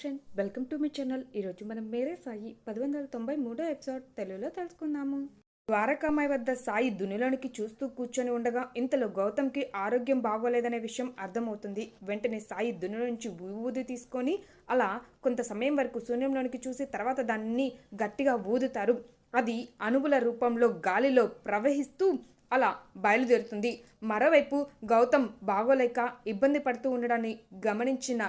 Action welcome to మీ channel. ఈరోజు మనం మేరే సాయి పది వందల తొంభై మూడో ఎపిసోడ్ తెలుగులో తెలుసుకుందాము. ద్వారకామాయి వద్ద సాయి దునిలోనికి చూస్తూ కూర్చొని ఉండగా ఇంతలో గౌతమ్కి ఆరోగ్యం బాగోలేదనే విషయం అర్థమవుతుంది. వెంటనే సాయి దుని నుంచి ఊది తీసుకొని అలా కొంత సమయం వరకు శూన్యంలోనికి చూసి తర్వాత దాన్ని గట్టిగా ఊదుతారు. అది అణువుల రూపంలో గాలిలో ప్రవహిస్తూ అలా బయలుదేరుతుంది. మరోవైపు గౌతమ్ బాగోలేక ఇబ్బంది పడుతూ ఉండడాన్ని గమనించిన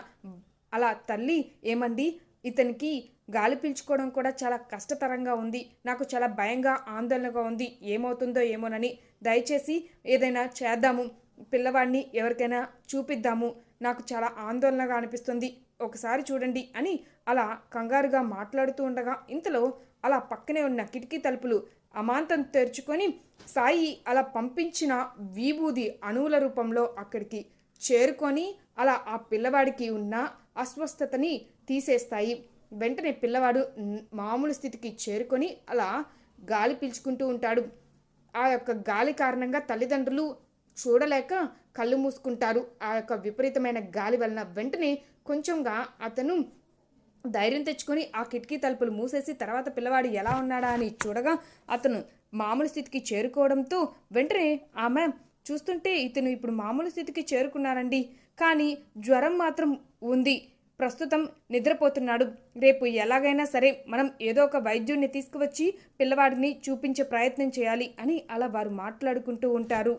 అలా తల్లి ఏమండి ఇతనికి గాలి పీల్చుకోవడం కూడా చాలా కష్టతరంగా ఉంది. నాకు చాలా భయంగా ఆందోళనగా ఉంది. ఏమవుతుందో ఏమోనని దయచేసి ఏదైనా చేద్దాము. పిల్లవాడిని ఎవరికైనా చూపిద్దాము. నాకు చాలా ఆందోళనగా అనిపిస్తుంది. ఒకసారి చూడండి అని అలా కంగారుగా మాట్లాడుతూ ఉండగా ఇంతలో అలా పక్కనే ఉన్న కిటికీ తలుపులు అమాంతం తెరుచుకొని సాయి అలా పంపించిన విభూది అణువుల రూపంలో అక్కడికి చేరుకొని అలా ఆ పిల్లవాడికి ఉన్న అస్వస్థతని తీసేస్తాయి. వెంటనే పిల్లవాడు మామూలు స్థితికి చేరుకొని అలా గాలి పీల్చుకుంటూ ఉంటాడు. ఆ యొక్క గాలి కారణంగా తల్లిదండ్రులు చూడలేక కళ్ళు మూసుకుంటారు. ఆ యొక్క విపరీతమైన గాలి వలన వెంటనే కొంచెంగా అతను ధైర్యం తెచ్చుకొని ఆ కిటికీ తలుపులు మూసేసి తర్వాత పిల్లవాడు ఎలా ఉన్నాడా అని చూడగా అతను మామూలు స్థితికి చేరుకోవడంతో వెంటనే ఆమె చూస్తుంటే ఇతను ఇప్పుడు మామూలు స్థితికి చేరుకున్నారండి. కానీ జ్వరం మాత్రం ఉంది. ప్రస్తుతం నిద్రపోతున్నాడు. రేపు ఎలాగైనా సరే మనం ఏదో ఒక వైద్యుడిని తీసుకువచ్చి పిల్లవాడిని చూపించే ప్రయత్నం చేయాలి అని అలా వారు మాట్లాడుకుంటూ ఉంటారు.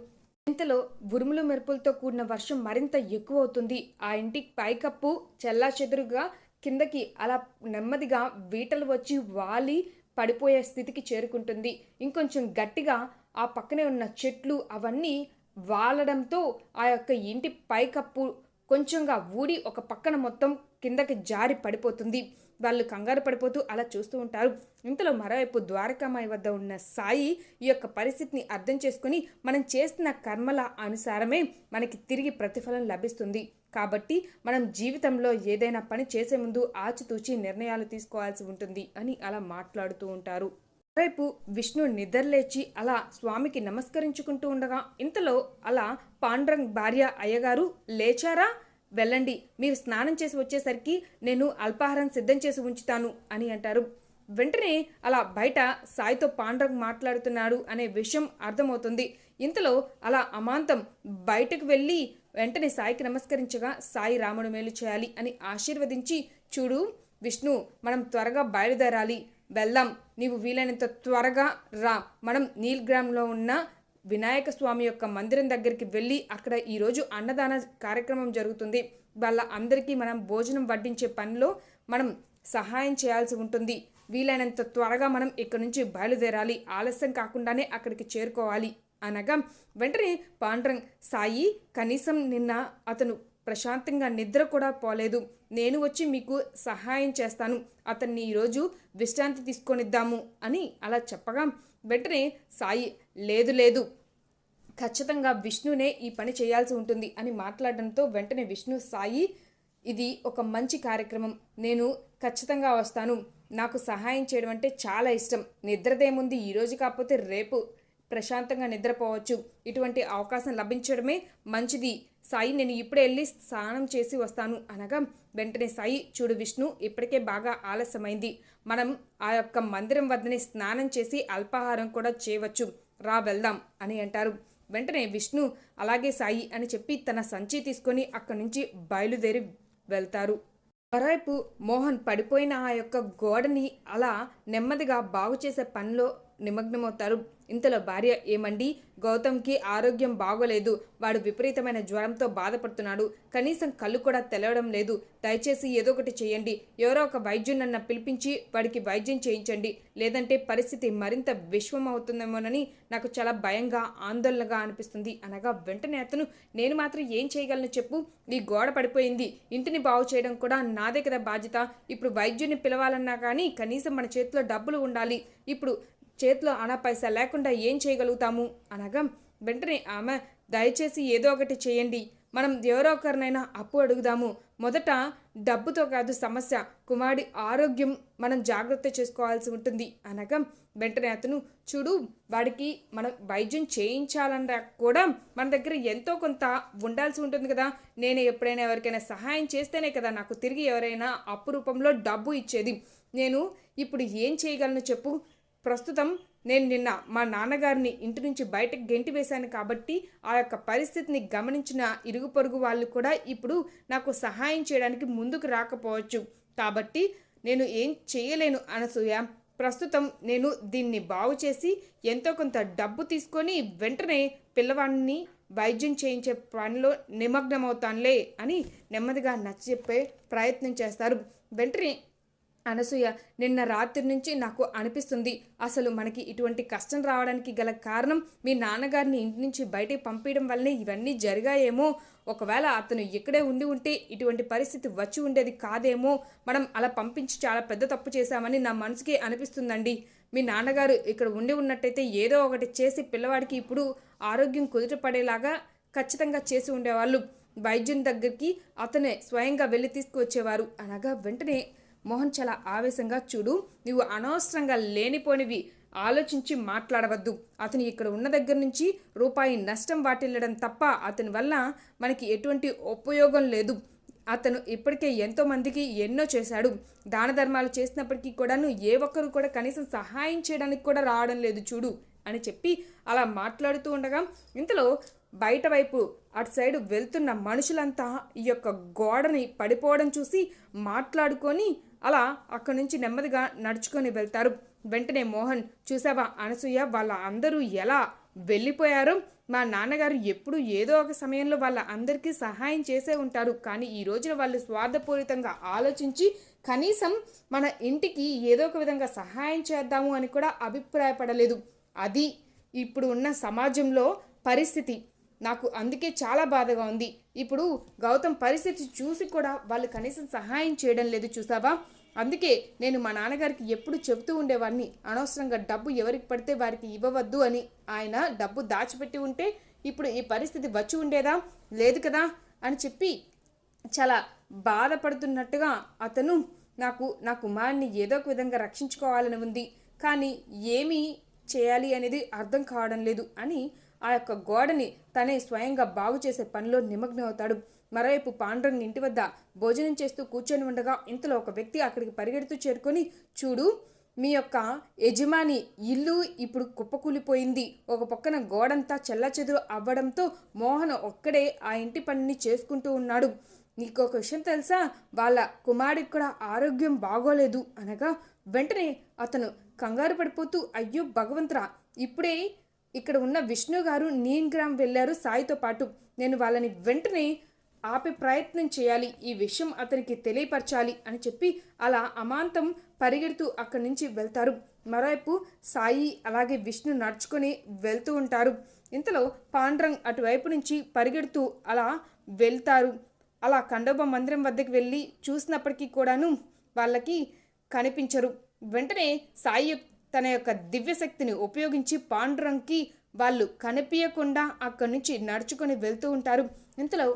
ఇంతలో ఉరుములు మెరుపులతో కూడిన వర్షం మరింత ఎక్కువ అవుతుంది ఆ ఇంటి పైకప్పు చెల్లా చెదురుగా కిందకి అలా నెమ్మదిగా వీటలు వచ్చి వాలి పడిపోయే స్థితికి చేరుకుంటుంది. ఇంకొంచెం గట్టిగా ఆ పక్కనే ఉన్న చెట్లు అవన్నీ వాలడంతో ఆ యొక్క ఇంటి పైకప్పు కొంచెంగా ఊడి ఒక పక్కన మొత్తం కిందకి జారి పడిపోతుంది. వాళ్ళు కంగారు పడిపోతూ అలా చూస్తూ ఉంటారు. ఇంతలో మరోవైపు ద్వారకామాయి వద్ద ఉన్న సాయి ఈ యొక్క పరిస్థితిని అర్థం చేసుకుని మనం చేస్తున్న కర్మల అనుసారమే మనకి తిరిగి ప్రతిఫలం లభిస్తుంది. కాబట్టి మనం జీవితంలో ఏదైనా పని చేసే ముందు ఆచితూచి నిర్ణయాలు తీసుకోవాల్సి ఉంటుంది అని అలా మాట్లాడుతూ ఉంటారు. రేపు విష్ణు నిద్రలేచి అలా స్వామికి నమస్కరించుకుంటూ ఉండగా ఇంతలో అలా పాండ్రంగ్ భార్య అయ్యగారు లేచారా? వెళ్ళండి. మీరు స్నానం చేసి వచ్చేసరికి నేను అల్పాహారం సిద్ధం చేసి ఉంచుతాను అని అంటారు. వెంటనే అలా బయట సాయితో పాండ్రంగ్ మాట్లాడుతున్నాడు అనే విషయం అర్థమవుతుంది. ఇంతలో అలా అమాంతం బయటకు వెళ్ళి వెంటనే సాయికి నమస్కరించగా సాయి రాముడు మేలు చేయాలి అని ఆశీర్వదించి చూడు విష్ణు మనం త్వరగా బయలుదేరాలి. వెళ్దాం. నీవు వీలైనంత త్వరగా రా. మనం నీల్గ్రామ్లో ఉన్న వినాయక స్వామి యొక్క మందిరం దగ్గరికి వెళ్ళి అక్కడ ఈరోజు అన్నదాన కార్యక్రమం జరుగుతుంది. వాళ్ళ అందరికీ మనం భోజనం వడ్డించే పనిలో మనం సహాయం చేయాల్సి ఉంటుంది. వీలైనంత త్వరగా మనం ఇక్కడి నుంచి బయలుదేరాలి. ఆలస్యం కాకుండానే అక్కడికి చేరుకోవాలి. అనగా వెంటనే పాండ్రంగ్ సాయి కనీసం నిన్న అతను ప్రశాంతంగా నిద్ర కూడా పోలేదు. నేను వచ్చి మీకు సహాయం చేస్తాను. అతన్ని ఈరోజు విశ్రాంతి తీసుకొనిద్దాము అని అలా చెప్పగా వెంటనే సాయి లేదు లేదు. ఖచ్చితంగా విష్ణునే ఈ పని చేయాల్సి ఉంటుంది అని మాట్లాడడంతో వెంటనే విష్ణు సాయి ఇది ఒక మంచి కార్యక్రమం. నేను ఖచ్చితంగా వస్తాను. నాకు సహాయం చేయడం అంటే చాలా ఇష్టం. నిద్రదేముంది ఈరోజు కాకపోతే రేపు ప్రశాంతంగా నిద్రపోవచ్చు. ఇటువంటి అవకాశం లభించడమే మంచిది. సాయి నేను ఇప్పుడే వెళ్ళి స్నానం చేసి వస్తాను అనగా వెంటనే సాయి చూడు విష్ణు ఇప్పటికే బాగా ఆలస్యమైంది. మనం ఆ యొక్క మందిరం వద్దనే స్నానం చేసి అల్పాహారం కూడా చేయవచ్చు. రా వెళ్దాం అని అంటారు. వెంటనే విష్ణు అలాగే సాయి అని చెప్పి తన సంచి తీసుకొని అక్కడి నుంచి బయలుదేరి వెళ్తారు. మరోవైపు మోహన్ పడిపోయిన ఆ యొక్క గోడని అలా నెమ్మదిగా బాగు చేసే పనిలో నిమగ్నమవుతారు. ఇంతలో భార్య ఏమండి? గౌతమ్కి ఆరోగ్యం బాగోలేదు. వాడు విపరీతమైన జ్వరంతో బాధపడుతున్నాడు. కనీసం కళ్ళు కూడా తెలవడం లేదు. దయచేసి ఏదో ఒకటి చేయండి. ఎవరో ఒక వైద్యునన్న పిలిపించి వాడికి వైద్యం చేయించండి. లేదంటే పరిస్థితి మరింత విశ్వం అవుతుందేమోనని నాకు చాలా భయంగా ఆందోళనగా అనిపిస్తుంది. అనగా వెంటనే అతను నేను మాత్రం ఏం చేయగలను చెప్పు? ఈ గోడ పడిపోయింది. ఇంటిని బాగు చేయడం కూడా నాదే కదా బాధ్యత. ఇప్పుడు వైద్యుని పిలవాలన్నా కానీ కనీసం మన చేతిలో డబ్బులు ఉండాలి. ఇప్పుడు చేతిలో అనా పైసా లేకుండా ఏం చేయగలుగుతాము? అనగా వెంటనే ఆమె దయచేసి ఏదో ఒకటి చేయండి. మనం ఎవరో ఒకరినైనా అప్పు అడుగుదాము. మొదట డబ్బుతో కాదు సమస్య. కుమారుడి ఆరోగ్యం మనం జాగ్రత్త చేసుకోవాల్సి ఉంటుంది. అనగా వెంటనే అతను చూడు వాడికి మనం వైద్యం చేయించాలన్నా కూడా మన దగ్గర ఎంతో కొంత ఉండాల్సి ఉంటుంది కదా. నేను ఎప్పుడైనా ఎవరికైనా సహాయం చేస్తేనే కదా నాకు తిరిగి ఎవరైనా అప్పు రూపంలో డబ్బు ఇచ్చేది. నేను ఇప్పుడు ఏం చేయగలను చెప్పు? ప్రస్తుతం నేను నిన్న మా నాన్నగారిని ఇంటి నుంచి బయటకు గెంటి వేశాను కాబట్టి ఆ యొక్క పరిస్థితిని గమనించిన ఇరుగు పొరుగు వాళ్ళు కూడా ఇప్పుడు నాకు సహాయం చేయడానికి ముందుకు రాకపోవచ్చు. కాబట్టి నేను ఏం చేయలేను అనసూయ. ప్రస్తుతం నేను దీన్ని బాగు చేసి ఎంతో కొంత డబ్బు తీసుకొని వెంటనే పిల్లవాడిని వైద్యం చేయించే పనిలో నిమగ్నమవుతానులే అని నెమ్మదిగా నచ్చజెప్పే ప్రయత్నం చేస్తారు. వెంటనే అనసూయ నిన్న రాత్రి నుంచి నాకు అనిపిస్తుంది. అసలు మనకి ఇటువంటి కష్టం రావడానికి గల కారణం మీ నాన్నగారిని ఇంటి నుంచి బయటికి పంపించడం వల్లనే ఇవన్నీ జరిగాయేమో. ఒకవేళ అతను ఇక్కడే ఉండి ఉంటే ఇటువంటి పరిస్థితి వచ్చి ఉండేది కాదేమో. మనం అలా పంపించి చాలా పెద్ద తప్పు చేశామని నా మనసుకి అనిపిస్తుందండి. మీ నాన్నగారు ఇక్కడ ఉండి ఉన్నట్టయితే ఏదో ఒకటి చేసి పిల్లవాడికి ఇప్పుడు ఆరోగ్యం కుదుటపడేలాగా ఖచ్చితంగా చేసి ఉండేవాళ్ళు. వైద్యుని దగ్గరికి అతనే స్వయంగా వెళ్ళి తీసుకువచ్చేవారు. అనగా వెంటనే మోహన్ చాలా ఆవేశంగా చూడు నువ్వు అనవసరంగా లేనిపోనివి. ఆలోచించి మాట్లాడవద్దు. అతను ఇక్కడ ఉన్న దగ్గర నుంచి రూపాయి నష్టం వాటిల్లడం తప్ప అతని వల్ల మనకి ఎటువంటి ఉపయోగం లేదు. అతను ఇప్పటికే ఎంతో మందికి ఎన్నో చేశాడు. దాన ధర్మాలు చేసినప్పటికీ కూడాను ఏ ఒక్కరు కూడా కనీసం సహాయం చేయడానికి కూడా రావడం లేదు చూడు అని చెప్పి అలా మాట్లాడుతూ ఉండగా ఇంతలో బయట వైపు అటు సైడు వెళ్తున్న మనుషులంతా ఈ యొక్క గోడని పడిపోవడం చూసి మాట్లాడుకొని అలా అక్కడి నుంచి నెమ్మదిగా నడుచుకొని వెళ్తారు. వెంటనే మోహన్ చూసావా అనసూయ వాళ్ళ అందరూ ఎలా వెళ్ళిపోయారు? మా నాన్నగారు ఎప్పుడు ఏదో ఒక సమయంలో వాళ్ళ అందరికీ సహాయం చేసే ఉంటారు. కానీ ఈ రోజున వాళ్ళు స్వార్థపూరితంగా ఆలోచించి కనీసం మన ఇంటికి ఏదో ఒక విధంగా సహాయం చేద్దాము అని కూడా అభిప్రాయపడలేదు. అది ఇప్పుడు ఉన్న సమాజంలో పరిస్థితి. నాకు అందుకే చాలా బాధగా ఉంది. ఇప్పుడు గౌతమ్ పరిస్థితి చూసి కూడా వాళ్ళు కనీసం సహాయం చేయడం లేదు చూసావా? అందుకే నేను మా నాన్నగారికి ఎప్పుడు చెబుతూ ఉండేవాడిని. అనవసరంగా డబ్బు ఎవరికి పడితే వారికి ఇవ్వవద్దు అని ఆయన డబ్బు దాచిపెట్టి ఉంటే ఇప్పుడు ఈ పరిస్థితి వచ్చి ఉండేదా? లేదు కదా? అని చెప్పి చాలా బాధపడుతున్నట్టుగా అతను నాకు నా కుమారుని ఏదో ఒక విధంగా రక్షించుకోవాలని ఉంది. కానీ ఏమీ చేయాలి అనేది అర్థం కావడం లేదు అని ఆ యొక్క గోడని తనే స్వయంగా బాగు చేసే పనిలో నిమగ్నమవుతాడు మరోవైపు పాండురంగ్ ఇంటి వద్ద భోజనం చేస్తూ కూర్చొని ఉండగా ఇంతలో ఒక వ్యక్తి అక్కడికి పరిగెడుతూ చేరుకొని చూడు మీ యొక్క యజమాని ఇల్లు ఇప్పుడు కుప్పకూలిపోయింది. ఒక పక్కన గోడంతా చెల్లచెదురు అవ్వడంతో మోహన్ ఒక్కడే ఆ ఇంటి పనిని చేసుకుంటూ ఉన్నాడు. నీకు ఒక విషయం తెలుసా? వాళ్ళ కుమారుడికి కూడా ఆరోగ్యం బాగోలేదు. అనగా వెంటనే అతను కంగారు పడిపోతూ అయ్యో భగవంతురా ఇప్పుడే ఇక్కడ ఉన్న విష్ణు గారు నీన్గ్రామ్ వెళ్ళారు. సాయితో పాటు నేను వాళ్ళని వెంటనే ఆపే ప్రయత్నం చేయాలి. ఈ విషయం అతనికి తెలియపరచాలి అని చెప్పి అలా అమాంతం పరిగెడుతూ అక్కడి నుంచి వెళ్తారు. మరోవైపు సాయి అలాగే విష్ణు నడుచుకొని వెళ్తూ ఉంటారు. ఇంతలో పాండ్రంగ్ అటువైపు నుంచి పరిగెడుతూ అలా వెళ్తారు. అలా ఖండోబ మందిరం వద్దకు వెళ్ళి చూసినప్పటికీ కూడాను వాళ్ళకి కనిపించరు. వెంటనే సాయి తన యొక్క దివ్యశక్తిని ఉపయోగించి పాండురంగ్కి వాళ్ళు కనిపించకుండా అక్కడి నుంచి నడుచుకొని వెళ్తూ ఉంటారు. ఇంతలో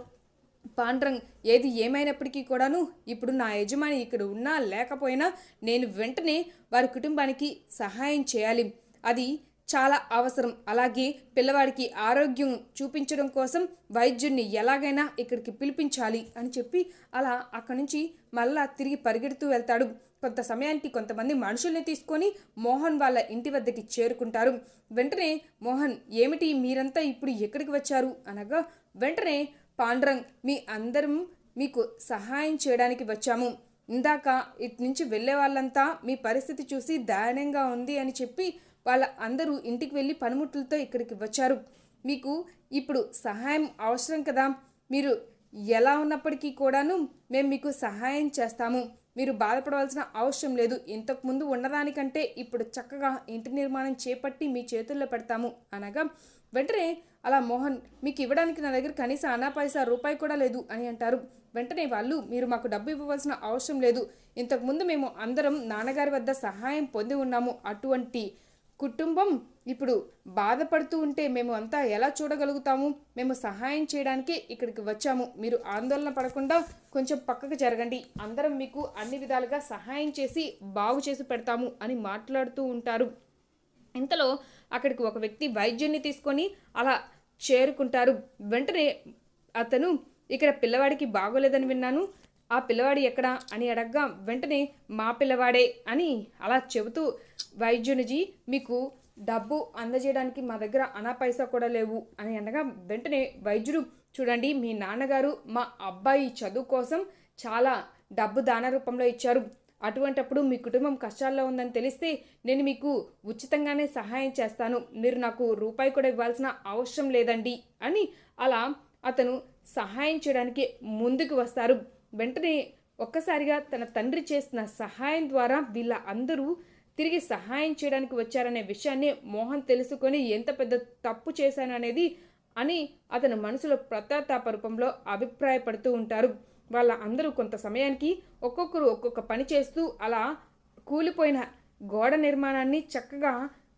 పాండ్రంగ్ ఏది ఏమైనప్పటికీ కూడాను ఇప్పుడు నా యజమాని ఇక్కడ ఉన్నా లేకపోయినా నేను వెంటనే వారి కుటుంబానికి సహాయం చేయాలి. అది చాలా అవసరం. అలాగే పిల్లవాడికి ఆరోగ్యం చూపించడం కోసం వైద్యుడిని ఎలాగైనా ఇక్కడికి పిలిపించాలి అని చెప్పి అలా అక్కడి నుంచి మళ్ళా తిరిగి పరిగెడుతూ వెళ్తాడు. కొంత సమయానికి కొంతమంది మనుషుల్ని తీసుకొని మోహన్ వాళ్ళ ఇంటి వద్దకి చేరుకుంటారు. వెంటనే మోహన్ ఏమిటి మీరంతా ఇప్పుడు ఎక్కడికి వచ్చారు? అనగా వెంటనే పాండ్రంగ్ మీ అందరం మీకు సహాయం చేయడానికి వచ్చాము. ఇందాక ఇటు నుంచి వెళ్ళే వాళ్ళంతా మీ పరిస్థితి చూసి దారుణంగా ఉంది అని చెప్పి వాళ్ళ అందరూ ఇంటికి వెళ్ళి పనిముట్లతో ఇక్కడికి వచ్చారు. మీకు ఇప్పుడు సహాయం అవసరం కదా. మీరు ఎలా ఉన్నప్పటికీ కూడాను మేము మీకు సహాయం చేస్తాము. మీరు బాధపడవలసిన అవసరం లేదు. ఇంతకుముందు ఉన్నదానికంటే ఇప్పుడు చక్కగా ఇంటి నిర్మాణం చేపట్టి మీ చేతుల్లో పెడతాము. అనగా వెంటనే అలా మోహన్ మీకు ఇవ్వడానికి నా దగ్గర కనీసం అనా పైసా రూపాయి కూడా లేదు అని అంటారు. వెంటనే వాళ్ళు మీరు మాకు డబ్బు ఇవ్వవలసిన అవసరం లేదు. ఇంతకుముందు మేము అందరం నాన్నగారి వద్ద సహాయం పొంది ఉన్నాము. అటువంటి కుటుంబం ఇప్పుడు బాధపడుతూ ఉంటే మేము అంతా ఎలా చూడగలుగుతాము? మేము సహాయం చేయడానికి ఇక్కడికి వచ్చాము. మీరు ఆందోళన పడకుండా కొంచెం పక్కకు జరగండి. అందరం మీకు అన్ని విధాలుగా సహాయం చేసి బాగు చేసి పెడతాము అని మాట్లాడుతూ ఉంటారు. ఇంతలో అక్కడికి ఒక వ్యక్తి వైద్యున్ని తీసుకొని అలా చేరుకుంటారు. వెంటనే అతను ఇక్కడ పిల్లవాడికి బాగోలేదని విన్నాను. ఆ పిల్లవాడు ఎక్కడా? అని అడగ్గా వెంటనే మా పిల్లవాడే అని అలా చెబుతూ వైద్యునిజీ మీకు డబ్బు అందజేయడానికి మా దగ్గర అనా పైసా కూడా లేవు అని అనగా వెంటనే వైద్యుడు చూడండి మీ నాన్నగారు మా అబ్బాయి చదువు కోసం చాలా డబ్బు దాన రూపంలో ఇచ్చారు. అటువంటప్పుడు మీ కుటుంబం కష్టాల్లో ఉందని తెలిస్తే నేను మీకు ఉచితంగానే సహాయం చేస్తాను. మీరు నాకు రూపాయి కూడా ఇవ్వాల్సిన అవసరం లేదండి అని అలా అతను సహాయం చేయడానికి ముందుకు వస్తారు. వెంటనే ఒక్కసారిగా తన తండ్రి చేసిన సహాయం ద్వారా వీళ్ళ అందరూ తిరిగి సహాయం చేయడానికి వచ్చారనే విషయాన్ని మోహన్ తెలుసుకొని ఎంత పెద్ద తప్పు చేశాననేది అని అతను మనసులో ప్రతాతాప రూపంలో అభిప్రాయపడుతూ ఉంటారు. వాళ్ళ అందరూ కొంత సమయానికి ఒక్కొక్కరు ఒక్కొక్క పని చేస్తూ అలా కూలిపోయిన గోడ నిర్మాణాన్ని చక్కగా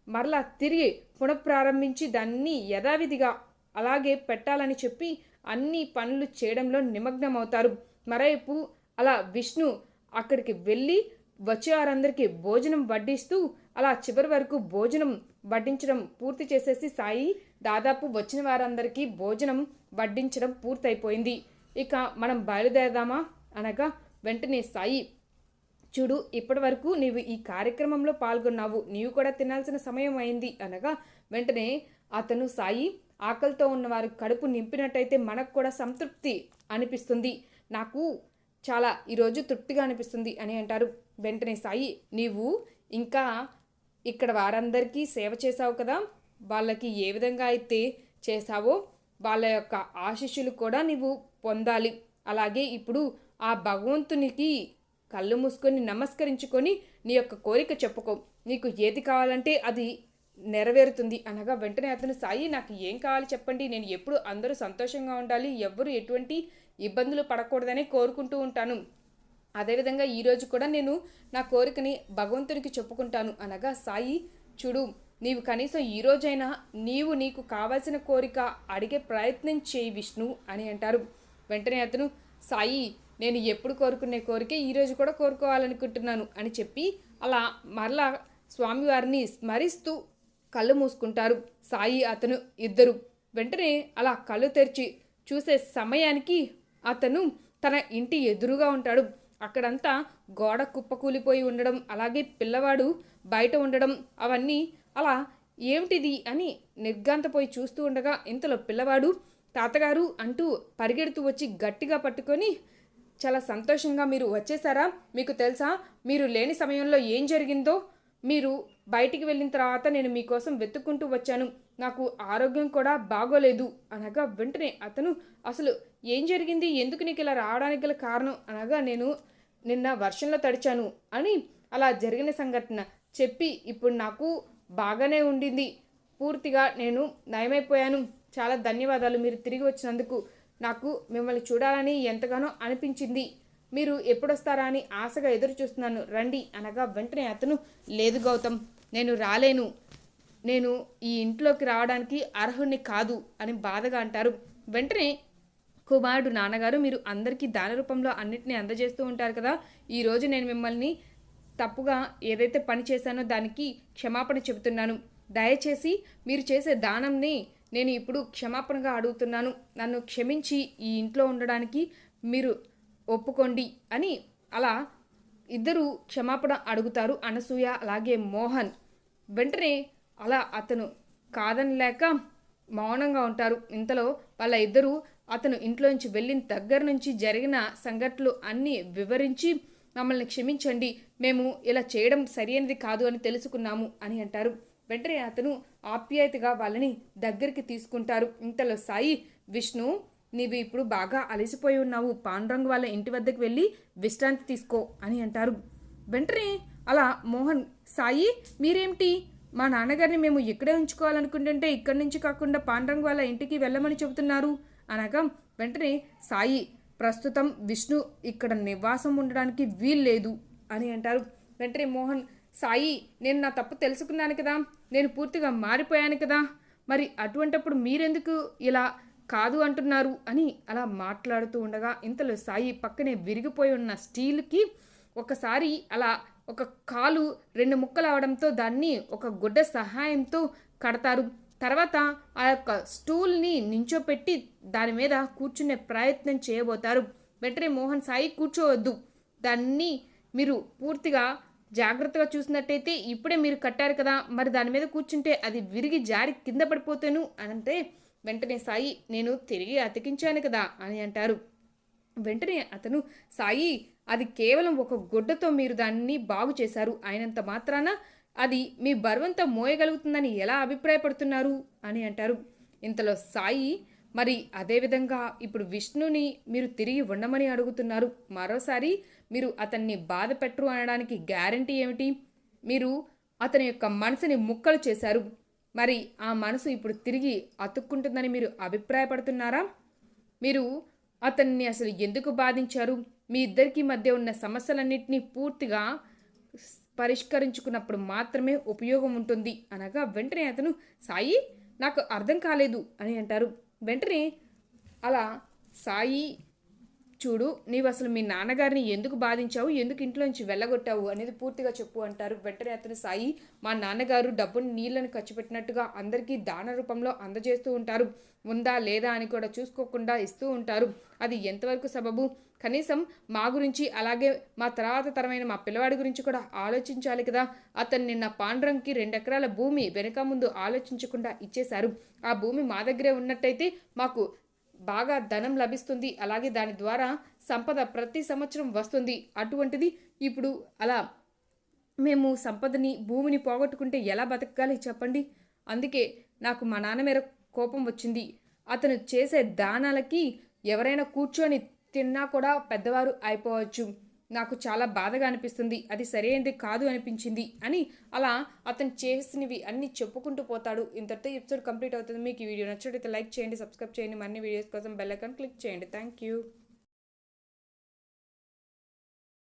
మరలా తిరిగి పునఃప్రారంభించి దాన్ని యథావిధిగా అలాగే పెట్టాలని చెప్పి అన్ని పనులు చేయడంలో నిమగ్నమవుతారు. మరోవైపు అలా విష్ణు అక్కడికి వెళ్ళి వచ్చే వారందరికీ భోజనం వడ్డిస్తూ అలా చివరి వరకు భోజనం వడ్డించడం పూర్తి చేసేసి సాయి దాదాపు వచ్చిన వారందరికీ భోజనం వడ్డించడం పూర్తయిపోయింది. ఇక మనం బయలుదేరదామా? అనగా వెంటనే సాయి చూడు ఇప్పటి వరకు నీవు ఈ కార్యక్రమంలో పాల్గొన్నావు నీవు కూడా తినాల్సిన సమయం అయింది అనగా వెంటనే అతను సాయి ఆకలితో ఉన్నవారు కడుపు నింపినట్టయితే మనకు కూడా సంతృప్తి అనిపిస్తుంది. నాకు చాలా ఈరోజు తృప్తిగా అనిపిస్తుంది అని అంటారు. వెంటనే సాయి నీవు ఇంకా ఇక్కడ వారందరికీ సేవ చేశావు కదా వాళ్ళకి ఏ విధంగా అయితే చేశావో వాళ్ళ యొక్క ఆశీస్సులు కూడా నీవు పొందాలి. అలాగే ఇప్పుడు ఆ భగవంతునికి కళ్ళు మూసుకొని నమస్కరించుకొని నీ యొక్క కోరిక చెప్పుకో. నీకు ఏది కావాలంటే అది నెరవేరుతుంది అనగా వెంటనే అతను సాయి నాకు ఏం కావాలి చెప్పండి. నేను ఎప్పుడు అందరూ సంతోషంగా ఉండాలి. ఎవ్వరు ఎటువంటి ఇబ్బందులు పడకూడదని కోరుకుంటూ ఉంటాను. అదేవిధంగా ఈరోజు కూడా నేను నా కోరికని భగవంతునికి చెప్పుకుంటాను అనగా సాయి చూడు నీవు కనీసం ఈ రోజైనా నీవు నీకు కావాల్సిన కోరిక అడిగే ప్రయత్నం చేయి విష్ణు అని అంటారు. వెంటనే అతను సాయి నేను ఎప్పుడు కోరుకునే కోరిక ఈరోజు కూడా కోరుకోవాలనుకుంటున్నాను అని చెప్పి అలా మరలా స్వామివారిని స్మరిస్తూ కళ్ళు మూసుకుంటారు సాయి అతను ఇద్దరు. వెంటనే అలా కళ్ళు తెరిచి చూసే సమయానికి అతను తన ఇంటి ఎదురుగా ఉంటాడు. అక్కడంతా గోడ కుప్పకూలిపోయి ఉండడం అలాగే పిల్లవాడు బయట ఉండడం అవన్నీ అలా ఏమిటిది అని నిర్గాంతపోయి చూస్తూ ఉండగా ఇంతలో పిల్లవాడు తాతగారు అంటూ పరిగెడుతూ వచ్చి గట్టిగా పట్టుకొని చాలా సంతోషంగా మీరు వచ్చేసారా మీకు తెలుసా? మీరు లేని సమయంలో ఏం జరిగిందో? మీరు బయటికి వెళ్ళిన తర్వాత నేను మీకోసం వెతుక్కుంటూ వచ్చాను. నాకు ఆరోగ్యం కూడా బాగోలేదు అనగా వెంటనే అతను అసలు ఏం జరిగింది? ఎందుకు నీకు ఇలా రావడానికి గల కారణం? అనగా నేను నిన్న వర్షంలో తడిచాను అని అలా జరిగిన సంఘటన చెప్పి ఇప్పుడు నాకు బాగానే ఉండింది. పూర్తిగా నేను నయమైపోయాను. చాలా ధన్యవాదాలు. మీరు తిరిగి వచ్చినందుకు నాకు మిమ్మల్ని చూడాలని ఎంతగానో అనిపించింది. మీరు ఎప్పుడొస్తారా అని ఆశగా ఎదురు చూస్తున్నాను. రండి అనగా వెంటనే అతను లేదు గౌతమ్ నేను రాలేను. నేను ఈ ఇంట్లోకి రావడానికి అర్హుణ్ణి కాదు అని బాధగా అంటారు. వెంటనే కుమారుడు నాన్నగారు మీరు అందరికీ దాన రూపంలో అన్నిటినీ అందజేస్తూ ఉంటారు కదా. ఈరోజు నేను మిమ్మల్ని తప్పుగా ఏదైతే పని చేశానో దానికి క్షమాపణ చెబుతున్నాను. దయచేసి మీరు చేసే దానంని నేను ఇప్పుడు క్షమాపణగా అడుగుతున్నాను. నన్ను క్షమించి ఈ ఇంట్లో ఉండడానికి మీరు ఒప్పుకోండి అని అలా ఇద్దరు క్షమాపణ అడుగుతారు అనసూయ అలాగే మోహన్. వెంటనే అలా అతను కాదని లేక మౌనంగా ఉంటారు. ఇంతలో వాళ్ళ ఇద్దరు అతను ఇంట్లోంచి వెళ్ళిన దగ్గర నుంచి జరిగిన సంఘటనలు అన్నీ వివరించి మమ్మల్ని క్షమించండి మేము ఇలా చేయడం సరైనది కాదు అని తెలుసుకున్నాము అని అంటారు. వెంటనే అతను ఆప్యాయతగా వాళ్ళని దగ్గరికి తీసుకుంటారు. ఇంతలో సాయి విష్ణు నీవు ఇప్పుడు బాగా అలసిపోయి ఉన్నావు. పాండురంగు వాళ్ళ ఇంటి వద్దకు వెళ్ళి విశ్రాంతి తీసుకో అని అంటారు. వెంటనే అలా మోహన్ సాయి మీరేమిటి? మా నాన్నగారిని మేము ఇక్కడే ఉంచుకోవాలనుకుంటుంటే ఇక్కడి నుంచి కాకుండా పాండురంగు వాళ్ళ ఇంటికి వెళ్ళమని చెబుతున్నారు అనగా వెంటనే సాయి ప్రస్తుతం విష్ణు ఇక్కడ నివాసం ఉండడానికి వీల్లేదు అని అంటారు. వెంటనే మోహన్ సాయి నేను నా తప్పు తెలుసుకున్నాను కదా నేను పూర్తిగా మారిపోయాను కదా మరి అటువంటప్పుడు మీరెందుకు ఇలా కాదు అంటున్నారు అని అలా మాట్లాడుతూ ఉండగా ఇంతలో సాయి పక్కనే విరిగిపోయి ఉన్న స్టీల్కి ఒకసారి అలా ఒక కాలు రెండు ముక్కలు అవడంతో దాన్ని ఒక గుడ్డ సహాయంతో కడతారు. తర్వాత ఆ యొక్క స్టూల్ని నించోపెట్టి దాని మీద కూర్చునే ప్రయత్నం చేయబోతారు. వెంటనే మోహన్ సాయి కూర్చోవద్దు. దాన్ని మీరు పూర్తిగా జాగ్రత్తగా చూసినట్టయితే ఇప్పుడే మీరు కట్టారు కదా మరి దాని మీద కూర్చుంటే అది విరిగి జారి కింద పడిపోతాను అంటే వెంటనే సాయి నేను తిరిగి అతికించాను కదా అని అంటారు. వెంటనే అతను సాయి అది కేవలం ఒక గుడ్డతో మీరు దాన్ని బాగు చేశారు అయినంత మాత్రాన అది మీ బరువంతా మోయగలుగుతుందని ఎలా అభిప్రాయపడుతున్నారు అని అంటారు. ఇంతలో సాయి మరి అదేవిధంగా ఇప్పుడు విష్ణుని మీరు తిరిగి ఉండమని అడుగుతున్నారు. మరోసారి మీరు అతన్ని బాధ పెట్టరు అనడానికి గ్యారంటీ ఏమిటి? మీరు అతని యొక్క మనసుని ముక్కలు చేశారు. మరి ఆ మనసు ఇప్పుడు తిరిగి అతుక్కుంటుందని మీరు అభిప్రాయపడుతున్నారా? మీరు అతన్ని అసలు ఎందుకు బాధించారు? మీ ఇద్దరికి మధ్య ఉన్న సమస్యలన్నింటినీ పూర్తిగా పరిష్కరించుకున్నప్పుడు మాత్రమే ఉపయోగం ఉంటుంది అనగా వెంటనే అతను సాయి నాకు అర్థం కాలేదు అని అంటారు. వెంటనే అలా సాయి చూడు నీవు అసలు మీ నాన్నగారిని ఎందుకు బాధించావు ఎందుకు ఇంట్లోంచి వెళ్ళగొట్టావు అనేది పూర్తిగా చెప్పు అంటారు. వెంటనే అతను సాయి మా నాన్నగారు డబ్బుని నీళ్ళను ఖర్చు పెట్టినట్టుగా అందరికీ దాన రూపంలో అందజేస్తూ ఉంటారు. ఉందా లేదా అని కూడా చూసుకోకుండా ఇస్తూ ఉంటారు. అది ఎంతవరకు సబబు? కనీసం మా గురించి అలాగే మా తర్వాత తరమైన మా పిల్లవాడి గురించి కూడా ఆలోచించాలి కదా. అతను నిన్న పాండ్రంకి రెండెకరాల భూమి వెనక ముందు ఆలోచించకుండా ఇచ్చేశారు. ఆ భూమి మా దగ్గరే ఉన్నట్టయితే మాకు బాగా ధనం లభిస్తుంది. అలాగే దాని ద్వారా సంపద ప్రతి సంవత్సరం వస్తుంది. అటువంటిది ఇప్పుడు అలా మేము సంపదని భూమిని పోగొట్టుకుంటే ఎలా బతకాలి చెప్పండి? అందుకే నాకు మా నాన్న మీద కోపం వచ్చింది. అతను చేసే దానాలకి ఎవరైనా కూర్చొని తిన్నా కూడా పెద్దవారు అయిపోవచ్చు. నాకు చాలా బాధగా అనిపిస్తుంది. అది సరైనది కాదు అనిపించింది అని అలా అతను చేసినవి అన్నీ చెప్పుకుంటూ పోతాడు. ఇంతటితో ఎపిసోడ్ కంప్లీట్ అవుతుంది. మీకు ఈ వీడియో నచ్చినట్లయితే లైక్ చేయండి సబ్స్క్రైబ్ చేయండి. మరిన్ని వీడియోస్ కోసం బెల్ ఐకాన్ క్లిక్ చేయండి. Thank you